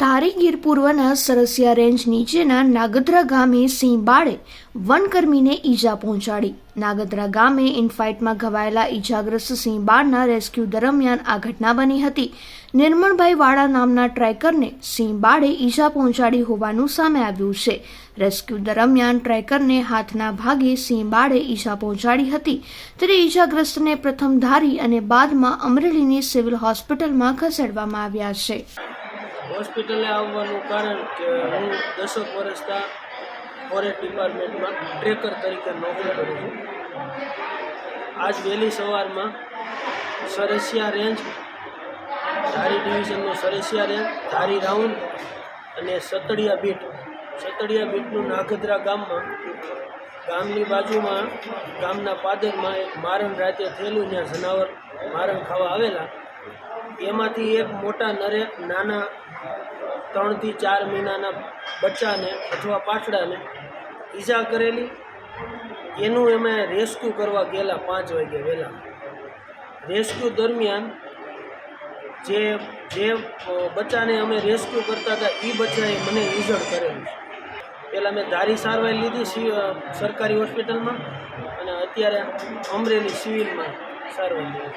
ધારી ગીર પૂર્વના સરસિયા રેન્જ નીચેના નાગદ્રા ગામે સિંહ બાળે વનકર્મીને ઈજા પહોંચાડી. નાગદ્રા ગામે ઇનફાઇટમાં ઘવાયેલા ઈજાગ્રસ્ત સિંહ બાળના રેસ્ક્યુ દરમિયાન આ ઘટના બની હતી. નિર્મળભાઈ વાળા નામના ટ્રેકરને સિંહ બાળે ઈજા પહોંચાડી હોવાનું સામે આવ્યું છે. રેસ્ક્યુ દરમિયાન ટ્રેકરને હાથના ભાગે સિંહ બાળે ઈજા પહોંચાડી હતી. ત્યારે ઈજાગ્રસ્તને પ્રથમ ધારી અને બાદમાં અમરેલીની સિવિલ હોસ્પિટલમાં ખસેડવામાં આવ્યા છે. હોસ્પિટલે આવવાનું કારણ કે હું દસક વર્ષના ફોરેસ્ટ ડિપાર્ટમેન્ટમાં ટ્રેકર તરીકે નોકરી કરું છું. આજ વહેલી સવારમાં સરસિયા રેન્જ, ધારી ડિવિઝનનો સરસિયા રેન્જ, ધારી રાઉન્ડ અને સતડિયા બીટ. સતડિયા બીટનું નાગદ્રા ગામમાં, ગામની બાજુમાં, ગામના પાદરમાં એક મારણ રાતે થયેલું જ્યાં જનાવર મારણ ખાવા આવેલા. એમાંથી એક મોટા નરે, નાના ત્રણથી ચાર મહિનાના બચ્ચાને અથવા પાછડાને ઈજા કરેલી. એનું અમે રેસ્ક્યુ કરવા ગયેલા પાંચ વાગે વહેલા. રેસ્ક્યુ દરમિયાન જે જે બચ્ચાને અમે રેસ્ક્યુ કરતા હતા એ બચ્ચાએ મને ઇન્જર્ડ કરેલું છે. પહેલાં મેં ધારી સારવાર લીધી સરકારી હોસ્પિટલમાં અને અત્યારે અમરેલી સિવિલમાં સારવાર લીધી.